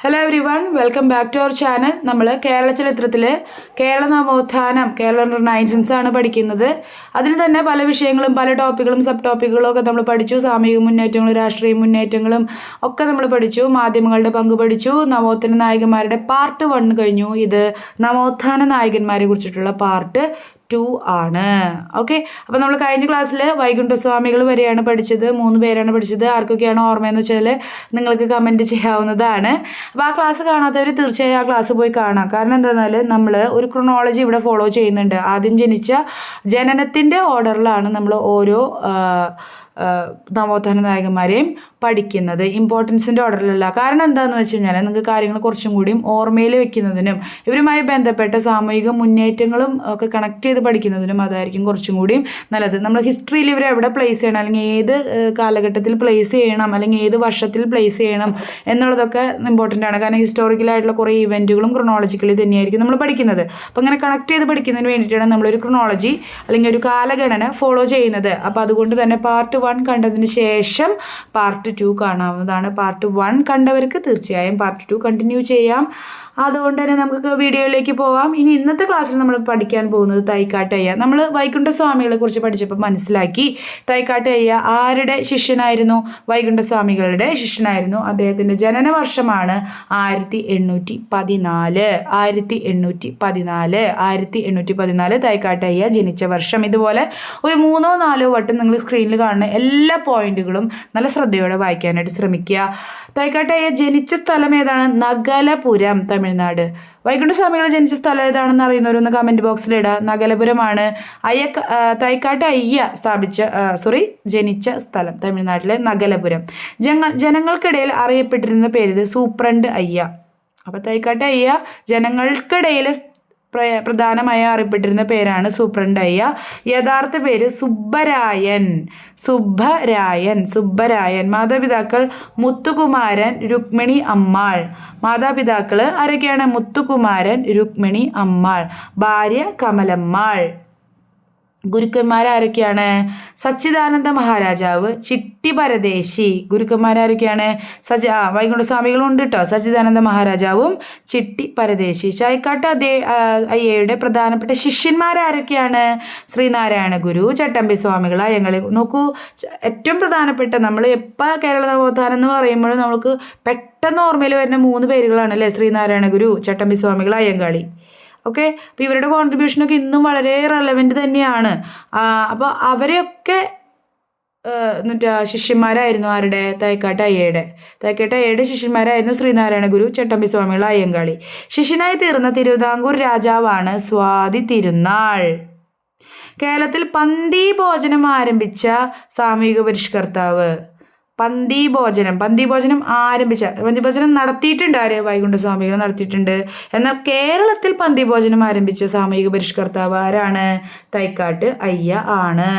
Hello everyone welcome back to our channel നമ്മൾ കേരള ചരിത്രത്തിൽ കേരള നവോത്ഥാനം കേരള നയൻസൻസ് ആണ് പഠിക്കുന്നത്. അതിൽ തന്നെ പല വിഷയങ്ങളും പല ടോപ്പിക്കുകളും സബ് ടോപ്പിക്കുകളും ഒക്കെ നമ്മൾ പഠിച്ചു. സാമൂഹിക മുന്നേറ്റങ്ങളും രാഷ്ട്രീയ മുന്നേറ്റങ്ങളും ഒക്കെ നമ്മൾ പഠിച്ചു. മാധ്യമങ്ങളുടെ പങ്ക് പഠിച്ചു. നവോത്ഥാന നായകന്മാരുടെ പാർട്ട് വൺ കഴിഞ്ഞു. ഇത് നവോത്ഥാന നായകന്മാരെ കുറിച്ചിട്ടുള്ള പാർട്ട് ടു ആണ്. ഓക്കെ അപ്പോൾ നമ്മൾ കഴിഞ്ഞ ക്ലാസ്സിൽ വൈകുണ്ഠസ്വാമികൾ വരെയാണ് പഠിച്ചത്. മൂന്ന് പേരാണ് പഠിച്ചത്. ആർക്കൊക്കെയാണ് ഓർമ്മയെന്ന് വെച്ചാൽ നിങ്ങൾക്ക് കമന്റ് ചെയ്യാവുന്നതാണ്. അപ്പോൾ ആ ക്ലാസ് കാണാത്തവർ തീർച്ചയായും ആ ക്ലാസ് പോയി കാണാം. കാരണം എന്താണെന്നാൽ നമ്മൾ ഒരു ക്രൊണോളജി ഇവിടെ ഫോളോ ചെയ്യുന്നുണ്ട്. ആദ്യം ജനിച്ച ജനനത്തിന്റെ ഓർഡറിലാണ് നമ്മൾ ഓരോ നവോത്ഥാന നായകന്മാരെയും പഠിക്കുന്നത്. ഇമ്പോർട്ടൻസിന്റെ ഓർഡറിലല്ല കാരണം എന്താണെന്ന് വെച്ച് കഴിഞ്ഞാൽ നിങ്ങൾക്ക് കാര്യങ്ങൾ കുറച്ചും കൂടിയും ഓർമ്മയിൽ വെക്കുന്നതിനും ഇവരുമായി ബന്ധപ്പെട്ട സാമൂഹിക മുന്നേറ്റങ്ങളും ഒക്കെ കണക്ട് പഠിക്കുന്നതിനും അതായിരിക്കും കുറച്ചും കൂടിയും നല്ലത്. നമ്മൾ ഹിസ്റ്ററിയിൽ ഇവരെ എവിടെ പ്ലേസ് ചെയ്യണം? അല്ലെങ്കിൽ ഏത് കാലഘട്ടത്തിൽ പ്ലേസ് ചെയ്യണം? അല്ലെങ്കിൽ ഏത് വർഷത്തിൽ പ്ലേസ് ചെയ്യണം? എന്നുള്ളതൊക്കെ ഇമ്പോർട്ടന്റ് ആണ്. കാരണം ഹിസ്റ്റോറിക്കലായിട്ടുള്ള കുറേ ഇവന്റുകളും ക്രൊണോളജിക്കലി തന്നെയായിരിക്കും നമ്മൾ പഠിക്കുന്നത്. അപ്പോൾ അങ്ങനെ കണക്ട് ചെയ്ത് പഠിക്കുന്നതിന് വേണ്ടിയിട്ടാണ് നമ്മളൊരു ക്രൊണോളജി അല്ലെങ്കിൽ ഒരു കാലഗണന ഫോളോ ചെയ്യുന്നത്. അപ്പോൾ അതുകൊണ്ട് തന്നെ പാർട്ട് വൺ കണ്ടതിന് ശേഷം പാർട്ട് ടു കാണാവുന്നതാണ്. പാർട്ട് വൺ കണ്ടവർക്ക് തീർച്ചയായും പാർട്ട് ടു കണ്ടിന്യൂ ചെയ്യാം. അതുകൊണ്ട് തന്നെ നമുക്ക് വീഡിയോയിലേക്ക് പോവാം. ഇനി ഇന്നത്തെ ക്ലാസ്സിൽ നമ്മൾ പഠിക്കാൻ പോകുന്നത് തൈക്കാട്ടയ്യ നമ്മൾ വൈകുണ്ഠ സ്വാമികളെ കുറിച്ച് പഠിച്ചപ്പോൾ മനസ്സിലാക്കി തൈക്കാട്ടയ്യ ആരുടെ ശിഷ്യനായിരുന്നു? വൈകുണ്ഠ സ്വാമികളുടെ ശിഷ്യനായിരുന്നു. അദ്ദേഹത്തിന്റെ ജനന വർഷമാണ് ആയിരത്തി എണ്ണൂറ്റി പതിനാല് ആയിരത്തി എണ്ണൂറ്റി പതിനാല് ആയിരത്തി എണ്ണൂറ്റി പതിനാല് തൈക്കാട്ടയ്യ ജനിച്ച വർഷം. ഇതുപോലെ ഒരു മൂന്നോ നാലോ വട്ടം നിങ്ങൾ സ്ക്രീനിൽ കാണുന്ന എല്ലാ പോയിന്റുകളും നല്ല ശ്രദ്ധയോടെ വായിക്കാനായിട്ട് ശ്രമിക്കുക. തൈക്കാട്ടയ്യ ജനിച്ച സ്ഥലം ഏതാണ്? നഗലപുരം തമിഴ്നാട്. വൈകുണ്ഠസ്വാമികൾ ജനിച്ച സ്ഥലം ഏതാണെന്ന് അറിയുന്നവരൊന്ന് കമന്റ് ബോക്സിൽ ഇടാം. നഗലപുരമാണ് അയ്യ തൈക്കാട്ട് അയ്യ സ്ഥാപിച്ച സോറി ജനിച്ച സ്ഥലം തമിഴ്നാട്ടിലെ നഗലപുരം. ജന ജനങ്ങൾക്കിടയിൽ അറിയപ്പെട്ടിരുന്ന പേര് സൂപ്രണ്ട് അയ്യ. അപ്പോൾ തൈക്കാട്ട് അയ്യ ജനങ്ങൾക്കിടയിൽ പ്രധാനമായി അറിയപ്പെട്ടിരുന്ന പേരാണ് സൂപ്രണ്ടയ്യ യഥാർത്ഥ പേര് സുബ്ബരായൻ. സുബ്ബരായൻ സുബ്ബരായൻ. മാതാപിതാക്കൾ മുത്തുകുമാരൻ രുക്മിണി അമ്മാൾ. മാതാപിതാക്കൾ ആരൊക്കെയാണ്? മുത്തുകുമാരൻ രുക്മിണി അമ്മാൾ. ഭാര്യ കമലമ്മാൾ. ഗുരുക്കന്മാരാരൊക്കെയാണ്? സച്ചിദാനന്ദ മഹാരാജാവ് ചിട്ടി പരദേശി. ഗുരുക്കന്മാരാരൊക്കെയാണ്? സച്ച ആ വൈകുണ്ഠസ്വാമികളും ഉണ്ട് കേട്ടോ സച്ചിദാനന്ദ മഹാരാജാവും ചിട്ടി പരദേശി. ചായക്കാട്ട് അതേ അയ്യയുടെ പ്രധാനപ്പെട്ട ശിഷ്യന്മാരാരൊക്കെയാണ്? ശ്രീനാരായണ ഗുരു ചട്ടമ്പി സ്വാമികൾ അയ്യങ്ങൾ. നോക്കൂ ഏറ്റവും പ്രധാനപ്പെട്ട നമ്മൾ എപ്പോൾ കേരള നവോത്ഥാനം എന്ന് പറയുമ്പോഴും നമുക്ക് പെട്ടെന്ന് ഓർമ്മയിൽ വരുന്ന മൂന്ന് പേരുകളാണ് അല്ലേ? ശ്രീനാരായണ ഗുരു ചട്ടമ്പി സ്വാമികൾ അയ്യങ്കാളി. ഓക്കെ? അപ്പോൾ ഇവരുടെ കോൺട്രിബ്യൂഷനൊക്കെ ഇന്നും വളരെ റെലവെന്റ് തന്നെയാണ്. അപ്പോൾ അവരെയൊക്കെ എന്നിട്ട് ശിഷ്യന്മാരായിരുന്നു ആരുടെ? തൈക്കാട്ട് അയ്യയുടെ. തൈക്കാട്ട് അയ്യയുടെ ശിഷ്യന്മാരായിരുന്നു ശ്രീനാരായണ ഗുരു ചട്ടമ്പി സ്വാമികൾ അയ്യങ്കാളി. ശിഷ്യനായി തീർന്ന തിരുവിതാംകൂർ രാജാവാണ് സ്വാതി തിരുനാൾ. കേരളത്തിൽ പന്തി ഭോജനം ആരംഭിച്ച സാമൂഹിക പരിഷ്കർത്താവ് പന്തി ഭോജനം പന്തി ഭോജനം ആരംഭിച്ച പന്തിഭോജനം നടത്തിയിട്ടുണ്ട് ആര്? വൈകുണ്ഠ സ്വാമികൾ നടത്തിയിട്ടുണ്ട്. എന്നാൽ കേരളത്തിൽ പന്തിഭോജനം ആരംഭിച്ച സാമൂഹിക പരിഷ്കർത്താവ് ആരാണ്? തൈക്കാട്ട് അയ്യ ആണ്.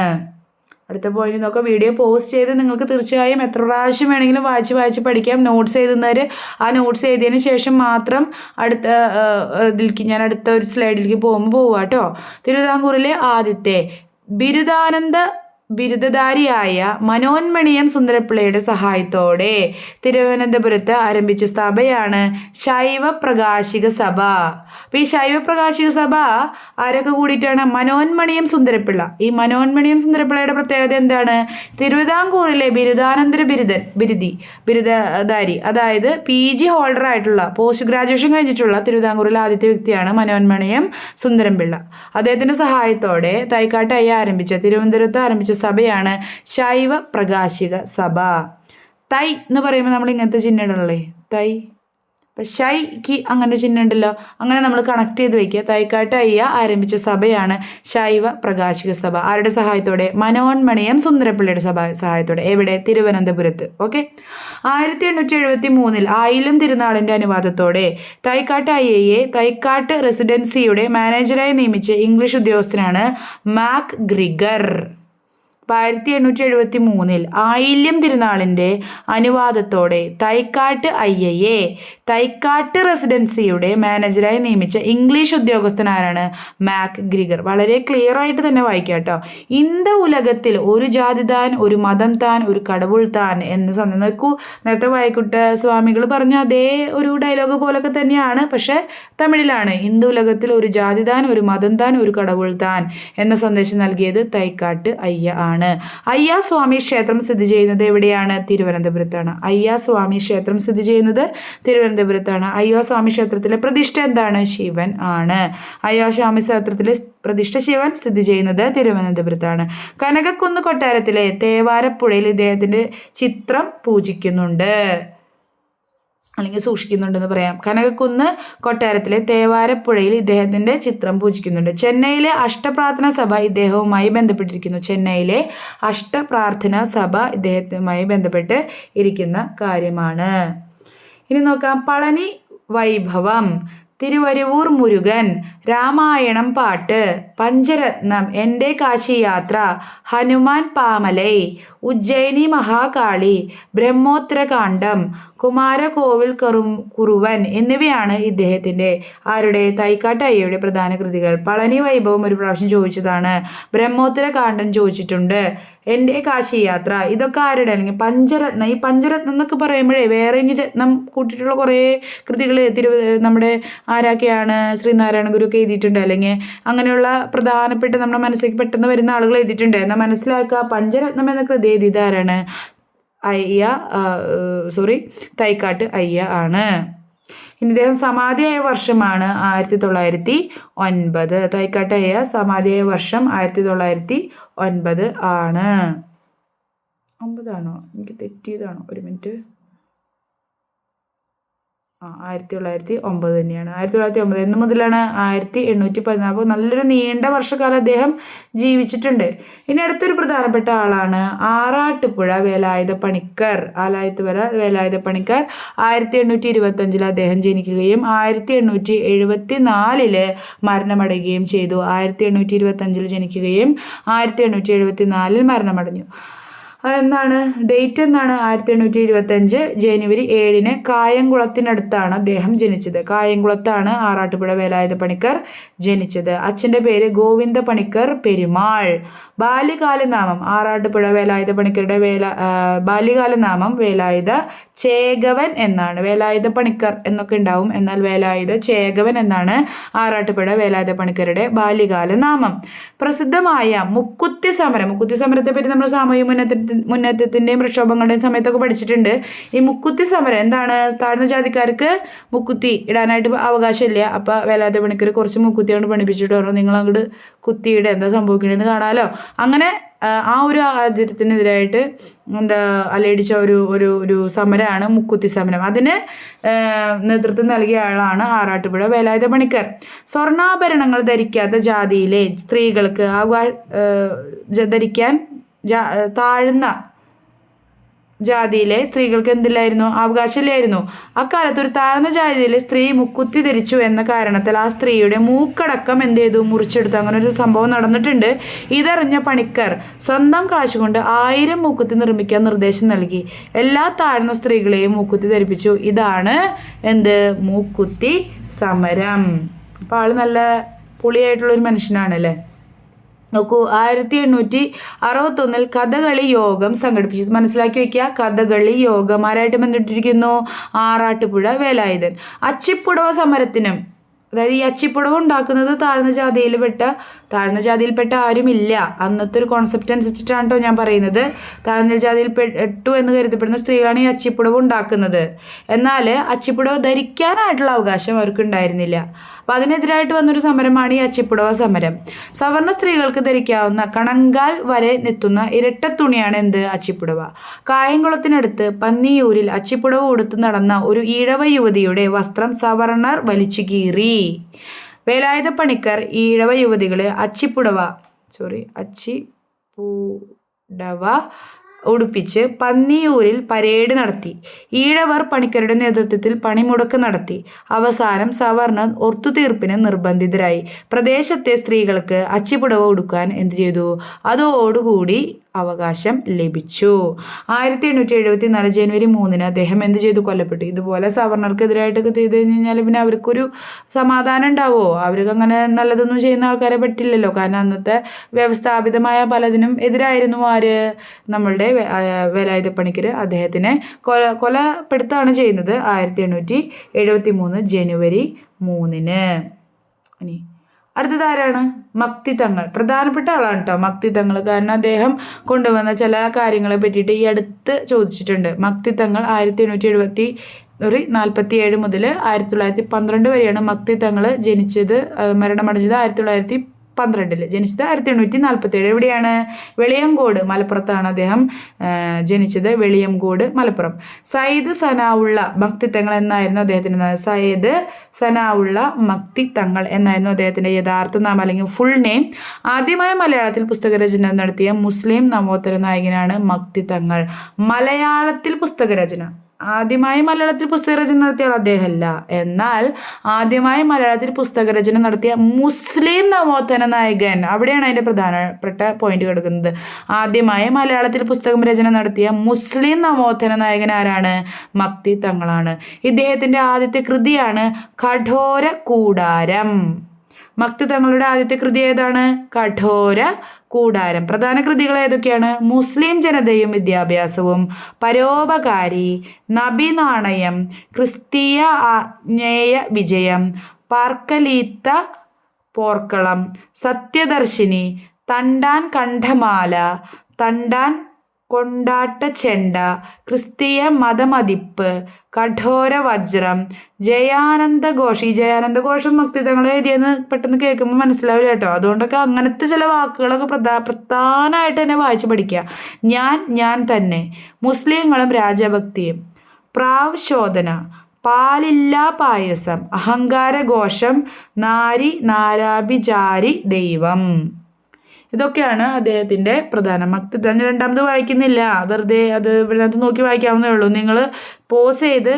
അടുത്ത പോയിന്റ് നോക്കാം. വീഡിയോ പോസ്റ്റ് ചെയ്ത് നിങ്ങൾക്ക് തീർച്ചയായും എത്ര പ്രാവശ്യം വേണമെങ്കിലും വായിച്ച് വായിച്ച് പഠിക്കാം. നോട്ട്സ് എഴുതുന്നവർ ആ നോട്ട്സ് എഴുതിയതിന് ശേഷം മാത്രം അടുത്ത ഇതിലേക്ക് ഞാൻ അടുത്ത ഒരു സ്ലൈഡിലേക്ക് പോകുമ്പോൾ പോവാട്ടോ. തിരുവിതാംകൂറിലെ ആദ്യത്തെ ബിരുദാനന്ദ ബിരുദധാരിയായ മനോന്മണിയം സുന്ദരപ്പിള്ളയുടെ സഹായത്തോടെ തിരുവനന്തപുരത്ത് ആരംഭിച്ച സഭയാണ് ശൈവ പ്രകാശിക സഭ. അപ്പോൾ ഈ ശൈവ പ്രകാശിക സഭ ആരൊക്കെ കൂടിയിട്ടാണ്? മനോന്മണിയം സുന്ദരപ്പിള്ള. ഈ മനോന്മണിയം സുന്ദരപ്പിള്ളയുടെ പ്രത്യേകത എന്താണ്? തിരുവിതാംകൂറിലെ ബിരുദാനന്തര ബിരുദൻ ബിരുദി ബിരുദധാരി അതായത് പി ജി ഹോൾഡർ ആയിട്ടുള്ള പോസ്റ്റ് ഗ്രാജുവേഷൻ കഴിഞ്ഞിട്ടുള്ള തിരുവിതാംകൂറിലെ ആദ്യത്തെ വ്യക്തിയാണ് മനോന്മണിയം സുന്ദരംപിള്ള അദ്ദേഹത്തിന്റെ സഹായത്തോടെ തൈക്കാട്ടയ്യ ആരംഭിച്ച തിരുവനന്തപുരത്ത് ആരംഭിച്ച സഭയാണ് ശൈവ പ്രകാശിക സഭ. തൈ എന്ന് പറയുമ്പോൾ നമ്മൾ ഇങ്ങനത്തെ ചിഹ്നം ഇടണല്ലേ? തൈ. അപ്പം ഷൈക്ക് അങ്ങനെ ചിഹ്നം ഉണ്ടല്ലോ. അങ്ങനെ നമ്മൾ കണക്ട് ചെയ്ത് വയ്ക്കുക തൈക്കാട്ട് അയ്യ ആരംഭിച്ച സഭയാണ് ശൈവ പ്രകാശിക സഭ. ആരുടെ സഹായത്തോടെ? മനോന്മണിയം സുന്ദരപ്പിള്ളയുടെ സഭ സഹായത്തോടെ. എവിടെ? തിരുവനന്തപുരത്ത്. ഓക്കെ ആയിരത്തി എണ്ണൂറ്റി എഴുപത്തി മൂന്നിൽ ആയിലും തിരുനാളിന്റെ അനുവാദത്തോടെ തൈക്കാട്ട് അയ്യയെ തൈക്കാട്ട് റെസിഡൻസിയുടെ മാനേജറായി നിയമിച്ച ഇംഗ്ലീഷ് ഉദ്യോഗസ്ഥനാണ് മാക് ഗ്രിഗർ. ആയിരത്തി എണ്ണൂറ്റി എഴുപത്തി മൂന്നിൽ ആയില്യം തിരുനാളിന്റെ അനുവാദത്തോടെ തൈക്കാട്ട് ഐ എയെ തൈക്കാട്ട് റെസിഡൻസിയുടെ മാനേജരായി നിയമിച്ച ഇംഗ്ലീഷ് ഉദ്യോഗസ്ഥൻ ആരാണ് മാക് ഗ്രിഗർ. വളരെ ക്ലിയർ ആയിട്ട് തന്നെ വായിക്കാം കേട്ടോ. ഇന്ത ഉലകത്തിൽ ഒരു ജാതി താൻ ഒരു മതം താൻ ഒരു കടവുൾ താൻ എന്ന് സന്ദ നോക്കൂ. നേരത്തെ വായിക്കുട്ട സ്വാമികൾ പറഞ്ഞ അതേ ഒരു ഡയലോഗ് പോലൊക്കെ തന്നെയാണ്. പക്ഷേ തമിഴിലാണ് ഇന്ത ഉലകത്തിൽ ഒരു ജാതി താൻ ഒരു മതം താൻ ഒരു കടവുൾ താൻ എന്ന സന്ദേശം നൽകിയത് തൈക്കാട്ട് അയ്യ ആണ്. അയ്യ സ്വാമി ക്ഷേത്രം സ്ഥിതി ചെയ്യുന്നത് എവിടെയാണ്? തിരുവനന്തപുരത്താണ്. അയ്യ സ്വാമി ക്ഷേത്രം സ്ഥിതി ചെയ്യുന്നത് തിരുവനന്തപുരത്താണ്. അയ്യ സ്വാമി ക്ഷേത്രത്തിലെ പ്രതിഷ്ഠ എന്താണ്? ശിവൻ ആണ്. അയ്യ സ്വാമി ക്ഷേത്രത്തിലെ പ്രതിഷ്ഠ ശിവൻ സ്ഥിതി ചെയ്യുന്നത് തിരുവനന്തപുരത്താണ്. കനകക്കുന്ന് കൊട്ടാരത്തിലെ തേവാരപ്പുഴയിൽ ഇദ്ദേഹത്തിന്റെ ചിത്രം പൂജിക്കുന്നുണ്ട്. അല്ലെങ്കിൽ സൂക്ഷിക്കുന്നുണ്ടെന്ന് പറയാം. കനകക്കുന്ന് കൊട്ടാരത്തിലെ തേവാരപ്പുഴയിൽ ഇദ്ദേഹത്തിന്റെ ചിത്രം പൂജിക്കുന്നുണ്ട്. ചെന്നൈയിലെ അഷ്ടപ്രാർത്ഥന സഭ ഇദ്ദേഹവുമായി ബന്ധപ്പെട്ടിരിക്കുന്നു. ചെന്നൈയിലെ അഷ്ടപ്രാർത്ഥന സഭ ഇദ്ദേഹത്തുമായി ബന്ധപ്പെട്ട് ഇരിക്കുന്ന കാര്യമാണ്. ഇനി നോക്കാം. പളനി വൈഭവം തിരുവരുവൂർ മുരുകൻ രാമായണം പാട്ട് പഞ്ചരത്നം എന്റെ കാശി യാത്ര ഹനുമാൻ പാമലൈ ഉജ്ജയിനി മഹാകാളി ബ്രഹ്മോത്തരകാന്ഡം കുമാരകോവിൽ കറു കുറുവൻ എന്നിവയാണ് ഇദ്ദേഹത്തിന്റെ ആരുടെ തൈക്കാട്ട് അയ്യയുടെ പ്രധാന കൃതികൾ. പളനി വൈഭവം ഒരു പ്രാവശ്യം ചോദിച്ചതാണ്. ബ്രഹ്മോത്തരകാന്ഡം ചോദിച്ചിട്ടുണ്ട്. എന്റെ കാശി യാത്ര ഇതൊക്കെ ആരുടെ? അല്ലെങ്കിൽ പഞ്ചരത്നം ഈ പഞ്ചരത്നം എന്നൊക്കെ പറയുമ്പോഴേ വേറെ ഇനി രത്നം കൂട്ടിയിട്ടുള്ള കുറേ കൃതികൾ തിരുവ നമ്മുടെ ആരൊക്കെയാണ്? ശ്രീനാരായണ ഗുരു ഒക്കെ എഴുതിയിട്ടുണ്ട്. അല്ലെങ്കിൽ അങ്ങനെയുള്ള പ്രധാനപ്പെട്ട നമ്മുടെ മനസ്സിലേക്ക് പെട്ടെന്ന് വരുന്ന ആളുകൾ എഴുതിയിട്ടുണ്ട്. എന്നാൽ മനസ്സിലാക്കുക പഞ്ചരത്നം എന്ന കൃതി എഴുതിയത് ആരാണ്? അയ്യ സോറി തൈക്കാട്ട് അയ്യ ആണ്. ഇനി ഇദ്ദേഹം സമാധിയായ വർഷമാണ് ആയിരത്തി തൊള്ളായിരത്തി ഒൻപത്. തൈക്കാട്ട് അയ്യ സമാധിയായ വർഷം ആയിരത്തി തൊള്ളായിരത്തി ഒൻപത് ആണ്. ഒമ്പതാണോ എനിക്ക് തെറ്റിയതാണോ? ഒരു മിനിറ്റ്. ആ ആയിരത്തി തൊള്ളായിരത്തി ഒമ്പത് തന്നെയാണ്. ആയിരത്തി തൊള്ളായിരത്തി ഒമ്പത് എന്ന് മുതലാണ് ആയിരത്തി എണ്ണൂറ്റി പതിനാല് അപ്പോൾ നല്ലൊരു നീണ്ട വർഷക്കാലം അദ്ദേഹം ജീവിച്ചിട്ടുണ്ട്. ഇനി അടുത്തൊരു പ്രധാനപ്പെട്ട ആളാണ് ആറാട്ടുപുഴ വേലായുധ പണിക്കർ ആലായത്തുപുഴ വേലായുധ പണിക്കർ ആയിരത്തി എണ്ണൂറ്റി ഇരുപത്തഞ്ചിൽ അദ്ദേഹം ജനിക്കുകയും ആയിരത്തി എണ്ണൂറ്റി എഴുപത്തി നാലിൽ മരണമടയുകയും ചെയ്തു. ആയിരത്തി എണ്ണൂറ്റി ഇരുപത്തഞ്ചിൽ ജനിക്കുകയും ആയിരത്തി എണ്ണൂറ്റി എഴുപത്തി നാലിൽ മരണമടഞ്ഞു. അതെന്താണ്? ഡേറ്റ് എന്നാണ് ആയിരത്തി എണ്ണൂറ്റി ഇരുപത്തഞ്ച് ജനുവരി ഏഴിന് കായംകുളത്തിനടുത്താണ് അദ്ദേഹം ജനിച്ചത്. കായംകുളത്താണ് ആറാട്ടുപുഴ വേലായുധ പണിക്കർ ജനിച്ചത്. അച്ഛന്റെ പേര് ഗോവിന്ദ പണിക്കർ പെരുമാൾ. ബാല്യകാലനാമം ആറാട്ടുപുഴ വേലായുധ പണിക്കരുടെ വേല ബാല്യകാലനാമം വേലായുധ ചേകവൻ എന്നാണ്. വേലായുധ പണിക്കർ എന്നൊക്കെ ഉണ്ടാവും. എന്നാൽ വേലായുധ ചേകവൻ എന്നാണ് ആറാട്ടുപുഴ വേലായുധ പണിക്കരുടെ ബാല്യകാല നാമം പ്രസിദ്ധമായ മുക്കുത്തി സമരം. മുക്കുത്തി സമരത്തെ പറ്റി നമ്മൾ സാമൂഹ്യ മുന്നേറ്റ മുന്നേറ്റത്തിന്റെയും പ്രക്ഷോഭങ്ങളുടെയും സമയത്തൊക്കെ പഠിച്ചിട്ടുണ്ട്. ഈ മുക്കുത്തി സമരം എന്താണ്? താഴ്ന്ന ജാതിക്കാർക്ക് മുക്കുത്തി ഇടാനായിട്ട് അവകാശമില്ല. അപ്പോൾ വേലാതെ പണിക്കർ കുറച്ച് മുക്കുത്തി കൊണ്ട് പണിപ്പിച്ചിട്ട് പറഞ്ഞു നിങ്ങൾ അങ്ങോട്ട് കുത്തിയിട എന്താ സംഭവിക്കണമെന്ന് കാണാമല്ലോ അങ്ങനെ ആ ഒരു ആചാരത്തിനെതിരായിട്ട് എന്താ അലയടിച്ച ഒരു ഒരു ഒരു സമരമാണ് മുക്കുത്തി സമരം. അതിന് നേതൃത്വം നൽകിയ ആളാണ് ആറാട്ടുപുഴ വേലായുധ പണിക്കർ. സ്വർണാഭരണങ്ങൾ ധരിക്കാത്ത ജാതിയിലെ സ്ത്രീകൾക്ക് അവകാ ധരിക്കാൻ താഴ്ന്ന ജാതിയിലെ സ്ത്രീകൾക്ക് എന്തില്ലായിരുന്നു? അവകാശമില്ലായിരുന്നു. അക്കാലത്ത് ഒരു താഴ്ന്ന ജാതിയിലെ സ്ത്രീ മുക്കുത്തി ധരിച്ചു എന്ന കാരണത്തിൽ ആ സ്ത്രീയുടെ മൂക്കടക്കം എന്ത് ചെയ്തു? മുറിച്ചെടുത്തു. അങ്ങനെ ഒരു സംഭവം നടന്നിട്ടുണ്ട്. ഇതറിഞ്ഞ പണിക്കർ സ്വന്തം കാശുകൊണ്ട് ആയിരം മൂക്കുത്തി നിർമ്മിക്കാൻ നിർദ്ദേശം നൽകി. എല്ലാ താഴ്ന്ന സ്ത്രീകളെയും മൂക്കുത്തി ധരിപ്പിച്ചു. ഇതാണ് എന്ത്? മൂക്കുത്തി സമരം. അപ്പോൾ ആൾ നല്ല പുളിയായിട്ടുള്ളൊരു മനുഷ്യനാണല്ലേ നോക്കൂ ആയിരത്തി എണ്ണൂറ്റി അറുപത്തൊന്നിൽ കഥകളി യോഗം സംഘടിപ്പിച്ചു. മനസ്സിലാക്കി വയ്ക്കുക കഥകളി യോഗം ആരായിട്ട് ബന്ധപ്പെട്ടിരിക്കുന്നു ആറാട്ടുപുഴ വേലായുധൻ. അച്ചിപ്പുടവ സമരത്തിനും അതായത് ഈ അച്ചിപ്പുടവ ഉണ്ടാക്കുന്നത് താഴ്ന്ന ജാതിയിൽപ്പെട്ട താഴ്ന്ന ജാതിയിൽപ്പെട്ട ആരുമില്ല. അന്നത്തെ ഒരു കോൺസെപ്റ്റ് അനുസരിച്ചിട്ടാണ് കേട്ടോ ഞാൻ പറയുന്നത്. താഴ്ന്ന ജാതിയിൽ പെട്ടു എന്ന് കരുതപ്പെടുന്ന സ്ത്രീകളാണ് ഈ അച്ചിപ്പുടവ ഉണ്ടാക്കുന്നത്. എന്നാൽ അച്ചിപ്പുടവ ധരിക്കാനായിട്ടുള്ള അവകാശം അവർക്ക് അപ്പം അതിനെതിരായിട്ട് വന്നൊരു സമരമാണ് ഈ അച്ചിപ്പുടവ സമരം. സവർണ സ്ത്രീകൾക്ക് ധരിക്കാവുന്ന കണങ്കാൽ വരെ നെത്തുന്ന ഇരട്ട തുണിയാണ് എന്ത്? അച്ചിപ്പുടവ. കായംകുളത്തിനടുത്ത് പന്നിയൂരിൽ അച്ചിപ്പുടവ ഉടുത്ത് നടന്ന ഒരു ഈഴവ യുവതിയുടെ വസ്ത്രം സവർണർ വലിച്ചു കീറി. വേലായുധ പണിക്കർ ഈഴവ യുവതികളെ അച്ചിപ്പുടവ സോറി അച്ചിപ്പുടവ ഉടുപ്പിച്ച് പന്നിയൂരിൽ പരേഡ് നടത്തി. ഈഴവർ പണിക്കരുടെ നേതൃത്വത്തിൽ പണിമുടക്ക് നടത്തി. അവസാനം സവർണർ ഒത്തുതീർപ്പിന് നിർബന്ധിതരായി. പ്രദേശത്തെ സ്ത്രീകൾക്ക് അച്ചിപ്പുടവ ഉടുക്കാൻ എന്ത് ചെയ്തു? അതോടുകൂടി അവകാശം ലഭിച്ചു. ആയിരത്തി എണ്ണൂറ്റി എഴുപത്തി നാല് ജനുവരി മൂന്നിന് അദ്ദേഹം എന്ത് ചെയ്തു? കൊല്ലപ്പെട്ടു. ഇതുപോലെ സവർണർക്കെതിരായിട്ടൊക്കെ ചെയ്തു കഴിഞ്ഞാൽ പിന്നെ അവർക്കൊരു സമാധാനം ഉണ്ടാവുമോ? അവർക്ക് അങ്ങനെ നല്ലതൊന്നും ചെയ്യുന്ന ആൾക്കാരെ പറ്റില്ലല്ലോ. കാരണം അന്നത്തെ വ്യവസ്ഥാപിതമായ പലതിനും എതിരായിരുന്നു ആര്? നമ്മളുടെ വേലായുധ പണിക്കർ അദ്ദേഹത്തിനെ കൊല കൊലപ്പെടുത്താണ് ചെയ്യുന്നത് ആയിരത്തി എണ്ണൂറ്റി എഴുപത്തി മൂന്ന് ജനുവരി മൂന്നിന്. ഇനി അടുത്തത് ആരാണ്? മക്തി തങ്ങൾ. പ്രധാനപ്പെട്ട ആളാണ് കേട്ടോ മക്തി തങ്ങൾ. കാരണം അദ്ദേഹം കൊണ്ടുവന്ന ചില കാര്യങ്ങളെ പറ്റിയിട്ട് ഈ അടുത്ത് ചോദിച്ചിട്ടുണ്ട്. മക്തി തങ്ങൾ ആയിരത്തി എണ്ണൂറ്റി എഴുപത്തി ഒരു നാൽപ്പത്തി ഏഴ് മുതൽ ആയിരത്തി തൊള്ളായിരത്തി പന്ത്രണ്ട് വരെയാണ് മക്തി തങ്ങൾ ജനിച്ചത്. മരണമടഞ്ഞത് ആയിരത്തി തൊള്ളായിരത്തി പന്ത്രണ്ടിൽ ജനിച്ചത് ആയിരത്തി എണ്ണൂറ്റി നാൽപ്പത്തി ഏഴ് എവിടെയാണ്? വെളിയങ്കോട് മലപ്പുറത്താണ് അദ്ദേഹം ജനിച്ചത് വെളിയങ്കോട് മലപ്പുറം. സയ്യിദ് സനാവുള്ള ഭക്തി തങ്ങൾ എന്നായിരുന്നു അദ്ദേഹത്തിന്റെ. സയ്യിദ് സനാവുള്ള മക്തിത്തങ്ങൾ എന്നായിരുന്നു അദ്ദേഹത്തിന്റെ യഥാർത്ഥ നാമം അല്ലെങ്കിൽ ഫുൾ നെയിം ആദ്യമായ മലയാളത്തിൽ പുസ്തക പുസ്തകരചന നടത്തിയ മുസ്ലിം നവോത്തര നായകനാണ് മക്തിത്തങ്ങൾ. മലയാളത്തിൽ പുസ്തക പുസ്തകരചന. ആദ്യമായി മലയാളത്തിൽ പുസ്തകരചന നടത്തിയ അദ്ദേഹമല്ല. എന്നാൽ ആദ്യമായി മലയാളത്തിൽ പുസ്തകരചന നടത്തിയ മുസ്ലിം നവോത്ഥന നായകൻ അവിടെയാണ് അതിന്റെ പ്രധാനപ്പെട്ട പോയിന്റ് കിടക്കുന്നത്. ആദ്യമായി മലയാളത്തിൽ പുസ്തകം രചന നടത്തിയ മുസ്ലിം നവോത്ഥന നായകൻ ആരാണ്? മക്തി തങ്ങളാണ്. ഇദ്ദേഹത്തിന്റെ ആദ്യത്തെ കൃതിയാണ് കഠോര കൂടാരം. മക്തി തങ്ങളുടെ ആദ്യത്തെ കൃതി ഏതാണ്? കഠോര കൂടാരം. പ്രധാന കൃതികൾ ഏതൊക്കെയാണ്? മുസ്ലിം ജനതയും വിദ്യാഭ്യാസവും. പരോപകാരി നബി നാണയം ക്രിസ്തീയ ആജ്ഞേയ വിജയം പാർക്കലീത്ത പോർക്കളം സത്യദർശിനി തണ്ടാൻ കണ്ഠമാല തണ്ടാൻ കൊണ്ടാട്ട ചെണ്ട ക്രിസ്തീയ മതമതിപ്പ് കഠോര വജ്രം ജയാനന്ദ ഘോഷ്. ഈ ജയാനന്ദ ഘോഷം ഭക്തിതങ്ങൾ എഴുതിയെന്ന് പെട്ടെന്ന് കേൾക്കുമ്പോൾ മനസ്സിലാവില്ല കേട്ടോ. അതുകൊണ്ടൊക്കെ അങ്ങനത്തെ ചില വാക്കുകളൊക്കെ പ്രധാ പ്രധാനമായിട്ട് തന്നെ വായിച്ച് പഠിക്കുക. ഞാൻ ഞാൻ തന്നെ മുസ്ലിങ്ങളും രാജഭക്തിയും പ്രാവശോധന പാലില്ലാ പായസം അഹങ്കാരഘോഷം നാരി നാരാഭിചാരി ദൈവം. ഇതൊക്കെയാണ് അദ്ദേഹത്തിന്റെ പ്രധാന. മക്തി തന്നെ രണ്ടാമത് വായിക്കുന്നില്ല. വെറുതെ അത് ഇതിനകത്ത് നോക്കി വായിക്കാവുന്നേ ഉള്ളൂ. നിങ്ങൾ പോസ് ചെയ്ത്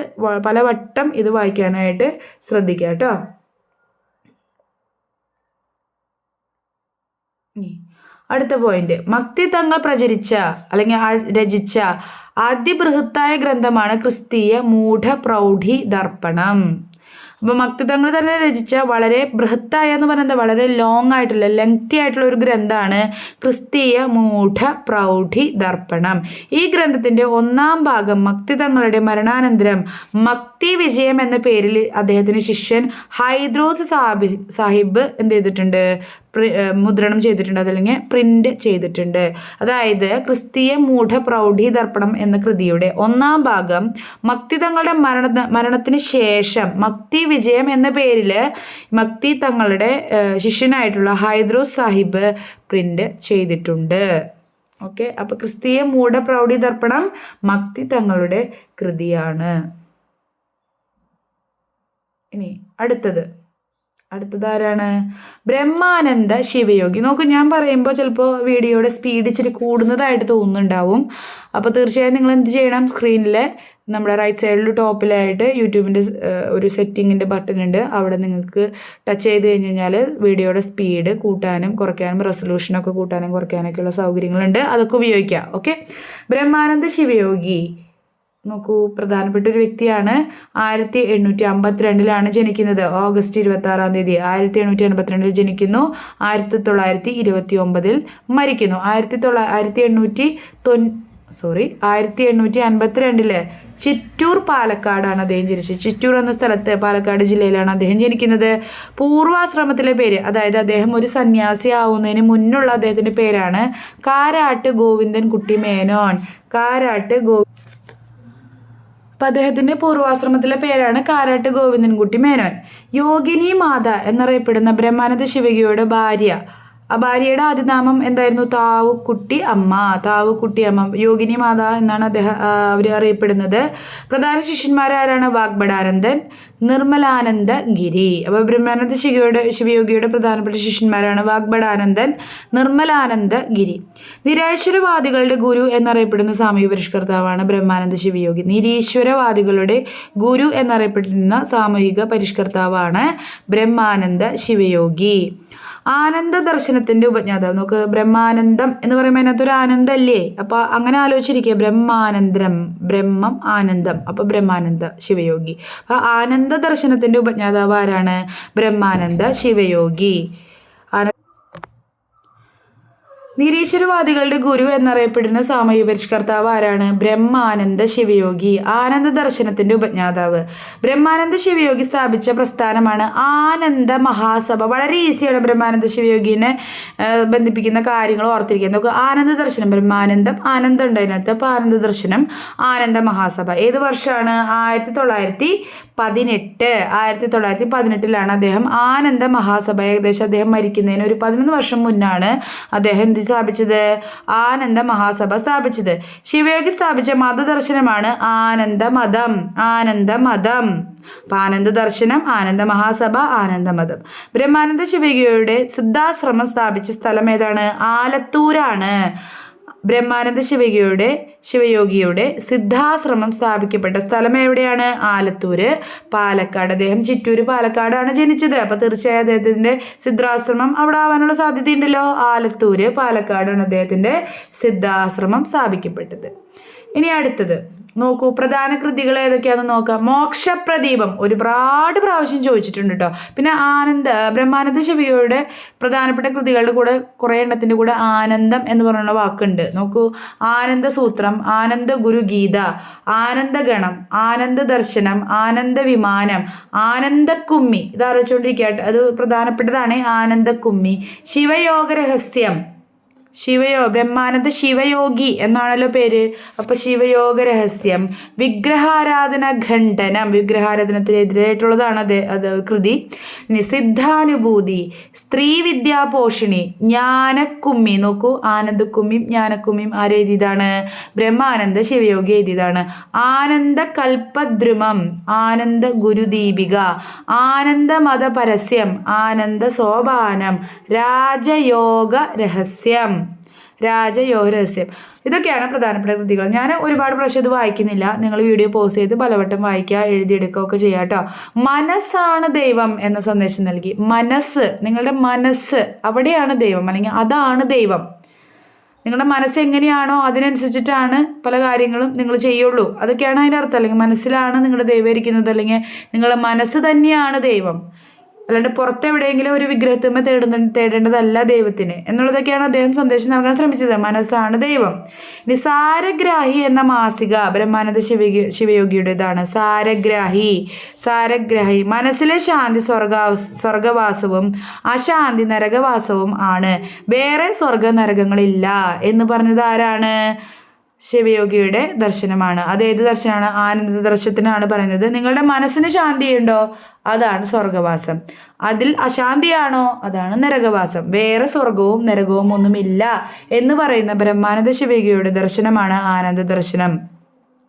പല വട്ടം ഇത് വായിക്കാനായിട്ട് ശ്രദ്ധിക്കുക കേട്ടോ. അടുത്ത പോയിന്റ് മക്തി തങ്ങൾ പ്രചരിച്ച അല്ലെങ്കിൽ രചിച്ച ആദ്യ അതിബൃഹത്തായ ഗ്രന്ഥമാണ് ക്രിസ്തീയ മൂഢ പ്രൗഢി ദർപ്പണം. അപ്പോൾ മക്തിതങ്ങൾ തന്നെ രചിച്ച വളരെ ബൃഹത്തായ എന്ന് പറയുന്നത് വളരെ ലോങ് ആയിട്ടുള്ള ലെങ്തി ആയിട്ടുള്ള ഒരു ഗ്രന്ഥമാണ് ക്രിസ്തീയ മൂഢ പ്രൗഢി ദർപ്പണം. ഈ ഗ്രന്ഥത്തിന്റെ ഒന്നാം ഭാഗം മക്തിതങ്ങളുടെ മരണാനന്തരം മക്തി വിജയം എന്ന പേരിൽ അദ്ദേഹത്തിന് ശിഷ്യൻ ഹൈദ്രോസ് സാബി സാഹിബ് എന്ത് ചെയ്തിട്ടുണ്ട്? മുദ്രണം ചെയ്തിട്ടുണ്ട് അതല്ലെങ്കിൽ പ്രിന്റ് ചെയ്തിട്ടുണ്ട്. അതായത് ക്രിസ്തീയ മൂഢ പ്രൗഢി ദർപ്പണം എന്ന കൃതിയുടെ ഒന്നാം ഭാഗം മക്തി തങ്ങളുടെ മരണ മരണത്തിന് ശേഷം മക്തി വിജയം എന്ന പേരിൽ മക്തി തങ്ങളുടെ ശിഷ്യനായിട്ടുള്ള ഹൈദ്രോസ് സാഹിബ് പ്രിന്റ് ചെയ്തിട്ടുണ്ട്. ഓക്കെ? അപ്പൊ ക്രിസ്തീയ മൂഢ പ്രൗഢി ദർപ്പണം മക്തി തങ്ങളുടെ കൃതിയാണ്. ഇനി അടുത്തത്. അടുത്തത് ആരാണ് ബ്രഹ്മാനന്ദ ശിവയോഗി. നോക്കൂ ഞാൻ പറയുമ്പോൾ ചിലപ്പോൾ വീഡിയോയുടെ സ്പീഡ് ഇച്ചിരി കൂടുന്നതായിട്ട് തോന്നുന്നുണ്ടാവും. അപ്പോൾ തീർച്ചയായും നിങ്ങൾ എന്ത് ചെയ്യണം? സ്ക്രീനിൽ നമ്മുടെ റൈറ്റ് സൈഡിൽ ടോപ്പിലായിട്ട് യൂട്യൂബിന്റെ ഒരു സെറ്റിങ്ങിന്റെ ബട്ടൺ ഉണ്ട്. അവിടെ നിങ്ങൾക്ക് ടച്ച് ചെയ്ത് കഴിഞ്ഞ് കഴിഞ്ഞാൽ വീഡിയോയുടെ സ്പീഡ് കൂട്ടാനും കുറയ്ക്കാനും റെസൊല്യൂഷനൊക്കെ കൂട്ടാനും കുറയ്ക്കാനൊക്കെയുള്ള സൗകര്യങ്ങളുണ്ട്. അതൊക്കെ ഉപയോഗിക്കുക ഓക്കെ ബ്രഹ്മാനന്ദ ശിവയോഗി. നോക്കൂ പ്രധാനപ്പെട്ട ഒരു വ്യക്തിയാണ്. ആയിരത്തി എണ്ണൂറ്റി അമ്പത്തിരണ്ടിലാണ് ജനിക്കുന്നത്. ഓഗസ്റ്റ് ഇരുപത്തി ആറാം തീയതി ആയിരത്തി എണ്ണൂറ്റി അൻപത്തിരണ്ടിൽ ജനിക്കുന്നു. ആയിരത്തി തൊള്ളായിരത്തി ഇരുപത്തി ഒമ്പതിൽ മരിക്കുന്നു. ആയിരത്തി തൊള്ള ആയിരത്തി എണ്ണൂറ്റി തൊൻ സോറി ആയിരത്തി എണ്ണൂറ്റി അൻപത്തിരണ്ടിൽ ചിറ്റൂർ പാലക്കാടാണ് അദ്ദേഹം ജനിച്ചത്. ചിറ്റൂർ എന്ന സ്ഥലത്ത് പാലക്കാട് ജില്ലയിലാണ് അദ്ദേഹം ജനിക്കുന്നത്. പൂർവാശ്രമത്തിലെ പേര് അതായത് അദ്ദേഹം ഒരു സന്യാസി ആവുന്നതിന് മുന്നുള്ള അദ്ദേഹത്തിന്റെ പേരാണ് കാരാട്ട് ഗോവിന്ദൻ കുട്ടി മേനോൻ. കാരാട്ട് ഗോ അപ്പം അദ്ദേഹത്തിന്റെ പൂർവാശ്രമത്തിലെ പേരാണ് കാരാട്ട് ഗോവിന്ദൻകുട്ടി മേനോൻ. യോഗിനി മാത എന്നറിയപ്പെടുന്ന ബ്രഹ്മാനന്ദ ശിവകിയുടെ ഭാര്യ. ആ ഭാര്യയുടെ ആദ്യനാമം എന്തായിരുന്നു? താവുക്കുട്ടി അമ്മ. താവുക്കുട്ടി അമ്മ. യോഗിനി മാത എന്നാണ് അദ്ദേഹം അവർ അറിയപ്പെടുന്നത്. പ്രധാന ശിഷ്യന്മാരാരാണ് വാഗ്ബടാനന്ദൻ നിർമ്മലാനന്ദ ഗിരി. അപ്പോൾ ബ്രഹ്മാനന്ദ ശിവയുടെ ശിവയോഗിയുടെ പ്രധാനപ്പെട്ട ശിഷ്യന്മാരാണ് വാഗ്ബടാനന്ദൻ നിർമ്മലാനന്ദ ഗിരി. നിരാശ്വരവാദികളുടെ ഗുരു എന്നറിയപ്പെടുന്ന സാമൂഹ്യ പരിഷ്കർത്താവാണ് ബ്രഹ്മാനന്ദ ശിവയോഗി. നിരീശ്വരവാദികളുടെ ഗുരു എന്നറിയപ്പെടുന്ന സാമൂഹിക പരിഷ്കർത്താവാണ് ബ്രഹ്മാനന്ദ ശിവയോഗി. ആനന്ദ ദർശനത്തിന്റെ ഉപജ്ഞാതാവ്. നോക്ക് ബ്രഹ്മാനന്ദം എന്ന് പറയുമ്പോൾ അതിനകത്തൊരു ആനന്ദല്ലേ? അപ്പൊ അങ്ങനെ ആലോചിച്ചിരിക്കുക ബ്രഹ്മാനന്ദം ബ്രഹ്മം ആനന്ദം. അപ്പൊ ബ്രഹ്മാനന്ദ ശിവയോഗി. അപ്പൊ ആനന്ദ ദർശനത്തിന്റെ ഉപജ്ഞാതാവ് ആരാണ്? ബ്രഹ്മാനന്ദ ശിവയോഗി. നിരീശ്വരവാദികളുടെ ഗുരു എന്നറിയപ്പെടുന്ന സാമൂഹ്യ പരിഷ്കർത്താവ് ആരാണ്? ബ്രഹ്മാനന്ദ ശിവയോഗി ആനന്ദ ദർശനത്തിന്റെ ഉപജ്ഞാതാവ്. ബ്രഹ്മാനന്ദ ശിവയോഗി സ്ഥാപിച്ച പ്രസ്ഥാനമാണ് ആനന്ദ മഹാസഭ. വളരെ ഈസിയാണ് ബ്രഹ്മാനന്ദ ശിവയോഗിനെ ബന്ധിപ്പിക്കുന്ന കാര്യങ്ങൾ ഓർത്തിരിക്കുക നോക്കുക ആനന്ദ ദർശനം ബ്രഹ്മാനന്ദം ആനന്ദം ഉണ്ട് അതിനകത്ത്. അപ്പോൾ ആനന്ദ ദർശനം ആനന്ദ മഹാസഭ. ഏത് വർഷമാണ്? ആയിരത്തി തൊള്ളായിരത്തി പതിനെട്ട് ആയിരത്തി തൊള്ളായിരത്തി പതിനെട്ടിലാണ് അദ്ദേഹം ആനന്ദ മഹാസഭ ഏകദേശം അദ്ദേഹം മരിക്കുന്നതിന് ഒരു പതിനൊന്ന് വർഷം മുന്നാണ് അദ്ദേഹം എന്ത് സ്ഥാപിച്ചത്? ആനന്ദ മഹാസഭ സ്ഥാപിച്ചത്. ശിവയോഗി സ്ഥാപിച്ച മതദർശനമാണ് ആനന്ദ മതം. ആനന്ദ മതം. ആനന്ദ ദർശനം ആനന്ദ മഹാസഭ ആനന്ദ മതം. ബ്രഹ്മാനന്ദ ശിവയോഗിയുടെ സിദ്ധാശ്രമം സ്ഥാപിച്ച സ്ഥലം ഏതാണ്? ആലത്തൂരാണ്. ബ്രഹ്മാനന്ദ ശിവയോഗിയുടെ ശിവയോഗിയുടെ സിദ്ധാശ്രമം സ്ഥാപിക്കപ്പെട്ട സ്ഥലം എവിടെയാണ്? ആലത്തൂര്. പാലക്കാട്. അദ്ദേഹം ചിറ്റൂര് പാലക്കാടാണ് ജനിച്ചത്. അപ്പൊ തീർച്ചയായും അദ്ദേഹത്തിന്റെ സിദ്ധാശ്രമം അവിടെ ആവാനുള്ള സാധ്യതയുണ്ടല്ലോ. ആലത്തൂര് പാലക്കാടാണ് അദ്ദേഹത്തിന്റെ സിദ്ധാശ്രമം സ്ഥാപിക്കപ്പെട്ടത്. ഇനി അടുത്തത്. നോക്കൂ പ്രധാന കൃതികൾ ഏതൊക്കെയാണെന്ന് നോക്കാം. മോക്ഷപ്രദീപം. ഒരുപാട് പ്രാവശ്യം ചോദിച്ചിട്ടുണ്ട് കേട്ടോ പിന്നെ ആനന്ദ ബ്രഹ്മാനന്ദ ശിവിയുടെ പ്രധാനപ്പെട്ട കൃതികളുടെ കൂടെ കുറേ എണ്ണത്തിന്റെ കൂടെ ആനന്ദം എന്ന് പറയുന്ന വാക്കുണ്ട്. നോക്കൂ ആനന്ദ സൂത്രം ആനന്ദ ഗുരുഗീത ആനന്ദഗണം ആനന്ദ ദർശനം ആനന്ദ വിമാനം ആനന്ദക്കുമ്മി. ഇത് ആലോചിച്ചുകൊണ്ടിരിക്കട്ടെ. അത് പ്രധാനപ്പെട്ടതാണ് ആനന്ദക്കുമ്മി. ശിവയോഗ രഹസ്യം ശിവയോ ബ്രഹ്മാനന്ദ ശിവയോഗി എന്നാണല്ലോ പേര്. അപ്പൊ ശിവയോഗ രഹസ്യം. വിഗ്രഹാരാധന ഖണ്ഡനം. വിഗ്രഹാരാധനത്തിനെതിരായിട്ടുള്ളതാണ് അത് അത് കൃതി. നിസിദ്ധാനുഭൂതി സ്ത്രീ വിദ്യാപോഷിണി ജ്ഞാനക്കുമ്മി. നോക്കൂ ആനന്ദക്കുമ്മിയും ജ്ഞാനക്കുമ്മിയും ആരെഴുതിയതാണ് ബ്രഹ്മാനന്ദ ശിവയോഗി എഴുതിയതാണ്. ആനന്ദ കൽപ്പദ്രുമം ആനന്ദ ഗുരുദീപിക ആനന്ദ മതപരസ്യം ആനന്ദ സോപാനം രാജയോഗ രഹസ്യം. രാജയോഗ രഹസ്യം ഇതൊക്കെയാണ് പ്രധാനപ്പെട്ട കൃതികൾ. ഞാൻ ഒരുപാട് പ്രാവശ്യം ഇത് വായിക്കുന്നില്ല. നിങ്ങൾ വീഡിയോ പോസ് ചെയ്ത് പലവട്ടം വായിക്കുക എഴുതിയെടുക്കുക ഒക്കെ ചെയ്യുക കേട്ടോ മനസ്സാണ് ദൈവം എന്ന സന്ദേശം നൽകി. മനസ്സ് നിങ്ങളുടെ മനസ്സ് അവിടെയാണ് ദൈവം. അല്ലെങ്കിൽ അതാണ് ദൈവം. നിങ്ങളുടെ മനസ്സ് എങ്ങനെയാണോ അതിനനുസരിച്ചിട്ടാണ് പല കാര്യങ്ങളും നിങ്ങൾ ചെയ്യുള്ളൂ. അതൊക്കെയാണ് അതിന്റെ അർത്ഥം. അല്ലെങ്കിൽ മനസ്സിലാണ് നിങ്ങളുടെ ദൈവം ഇരിക്കുന്നത്. അല്ലെങ്കിൽ നിങ്ങളുടെ മനസ്സ് തന്നെയാണ് ദൈവം. അല്ലാണ്ട് പുറത്തെവിടെയെങ്കിലും ഒരു വിഗ്രഹത്തിന്മേ തേടുന്ന തേടേണ്ടതല്ല ദൈവത്തിന്. എന്നുള്ളതൊക്കെയാണ് അദ്ദേഹം സന്ദേശം നൽകാൻ ശ്രമിച്ചത്. മനസ്സാണ് ദൈവം. ഇനി സാരഗ്രാഹി എന്ന മാസിക ബ്രഹ്മാനന്ദ ശിവ ശിവയോഗിയുടേതാണ്. സാരഗ്രാഹി സാരഗ്രാഹി. മനസ്സിലെ ശാന്തി സ്വർഗാ സ്വർഗവാസവും അശാന്തി നരകവാസവും ആണ്. വേറെ സ്വർഗ നരകങ്ങളില്ല എന്ന് പറഞ്ഞത് ആരാണ്? ശിവയോഗിയുടെ ദർശനമാണ്. അത് ഏത് ദർശനമാണ്? ആനന്ദ ദർശനത്തിനാണ് പറയുന്നത്. നിങ്ങളുടെ മനസ്സിന് ശാന്തിയുണ്ടോ? അതാണ് സ്വർഗവാസം. അതിൽ അശാന്തിയാണോ? അതാണ് നരകവാസം. വേറെ സ്വർഗവും നരകവും ഒന്നുമില്ല എന്ന് പറയുന്ന ബ്രഹ്മാനന്ദ ശിവയോഗിയുടെ ദർശനമാണ് ആനന്ദ ദർശനം.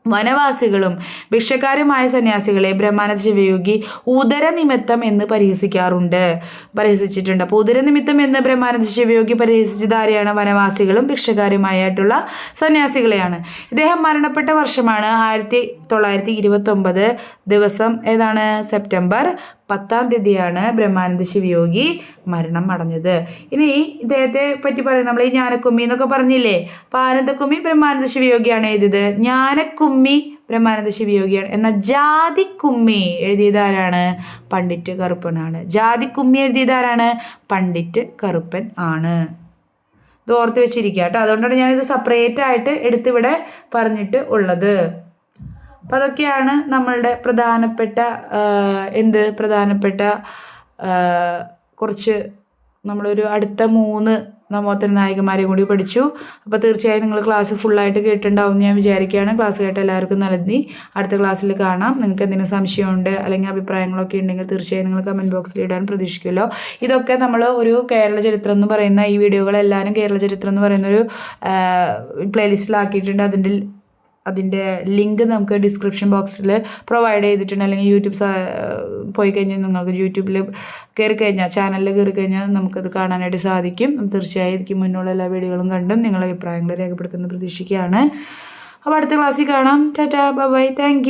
വനവാസികളും ഭിക്ഷക്കാരുമായ സന്യാസികളെ ബ്രഹ്മാനന്ദ ശിവയോഗി ഉദരനിമിത്തം എന്ന് പരിഹസിക്കാറുണ്ട്. പരിഹസിച്ചിട്ടുണ്ട്. അപ്പോൾ ഉദരനിമിത്തം എന്ന് ബ്രഹ്മാനന്ദ ശിവയോഗി പരിഹസിച്ചത് ആരെയാണ്? വനവാസികളും ഭിക്ഷക്കാരുമായിട്ടുള്ള സന്യാസികളെയാണ്. ഇദ്ദേഹം മരണപ്പെട്ട വർഷമാണ് ആയിരത്തി തൊള്ളായിരത്തി ഇരുപത്തൊമ്പത് ദിവസം ഏതാണ്? സെപ്റ്റംബർ പത്താം തീയതിയാണ് ബ്രഹ്മാനന്ദ ശിവയോഗി മരണം അടഞ്ഞത്. ഇനി ഇദ്ദേഹത്തെ പറ്റി പറയും. നമ്മൾ ഈ ജ്ഞാനക്കുമ്മി എന്നൊക്കെ പറഞ്ഞില്ലേ? അപ്പോൾ ബ്രഹ്മാനന്ദ ശിവയോഗിയാണ് എഴുതിയത്. ജ്ഞാനക്കുമ്മി ബ്രഹ്മാനന്ദ ശിവയോഗിയാണ്. എന്നാൽ ജാതിക്കുമ്മി എഴുതിയത് ആരാണ്? പണ്ഡിറ്റ് കറുപ്പനാണ് ജാതിക്കുമ്മി എഴുതിയത് ആരാണ്? പണ്ഡിറ്റ് കറുപ്പൻ ആണ്. ഇത് ഓർത്ത് വെച്ചിരിക്കുക കേട്ടോ. അതുകൊണ്ടാണ് ഞാനിത് സെപ്പറേറ്റ് ആയിട്ട് എടുത്തിവിടെ പറഞ്ഞിട്ട് ഉള്ളത്. അപ്പം അതൊക്കെയാണ് നമ്മളുടെ പ്രധാനപ്പെട്ട എന്ത് പ്രധാനപ്പെട്ട കുറച്ച് നമ്മളൊരു അടുത്ത മൂന്ന് നമ്മോത്തര നായകന്മാരെയും കൂടി പഠിച്ചു. അപ്പോൾ തീർച്ചയായും നിങ്ങൾ ക്ലാസ് ഫുള്ളായിട്ട് കേട്ടിട്ടുണ്ടാവും ഞാൻ വിചാരിക്കുകയാണ്. ക്ലാസ് കേട്ട എല്ലാവർക്കും നന്ദി അടുത്ത ക്ലാസ്സിൽ കാണാം. നിങ്ങൾക്ക് എന്തെങ്കിലും സംശയമുണ്ട് അല്ലെങ്കിൽ അഭിപ്രായങ്ങളൊക്കെ ഉണ്ടെങ്കിൽ തീർച്ചയായും നിങ്ങൾ കമന്റ് ബോക്സിൽ ഇടാൻ പ്രതീക്ഷിക്കുമല്ലോ. ഇതൊക്കെ നമ്മൾ ഒരു കേരള ചരിത്രം എന്ന് പറയുന്ന ഈ വീഡിയോകളെല്ലാവരും കേരള ചരിത്രം എന്ന് പറയുന്ന ഒരു പ്ലേലിസ്റ്റിലാക്കിയിട്ടുണ്ട് അതിന്റെ അതിന്റെ ലിങ്ക് നമുക്ക് ഡിസ്ക്രിപ്ഷൻ ബോക്സിൽ പ്രൊവൈഡ് ചെയ്തിട്ടുണ്ട്. അല്ലെങ്കിൽ യൂട്യൂബ് പോയി കഴിഞ്ഞാൽ നിങ്ങൾക്ക് യൂട്യൂബിൽ കയറി കഴിഞ്ഞാൽ ചാനലിൽ കയറി കഴിഞ്ഞാൽ നമുക്കത് കാണാനായിട്ട് സാധിക്കും. തീർച്ചയായും ഇതിക്ക് മുന്നുള്ള എല്ലാ വീഡിയോകളും കണ്ടും നിങ്ങളുടെ അഭിപ്രായങ്ങൾ രേഖപ്പെടുത്തുന്നത് പ്രതീക്ഷിക്കുകയാണ്. അപ്പോൾ അടുത്ത ക്ലാസ്സിൽ കാണാം. Tata bye thank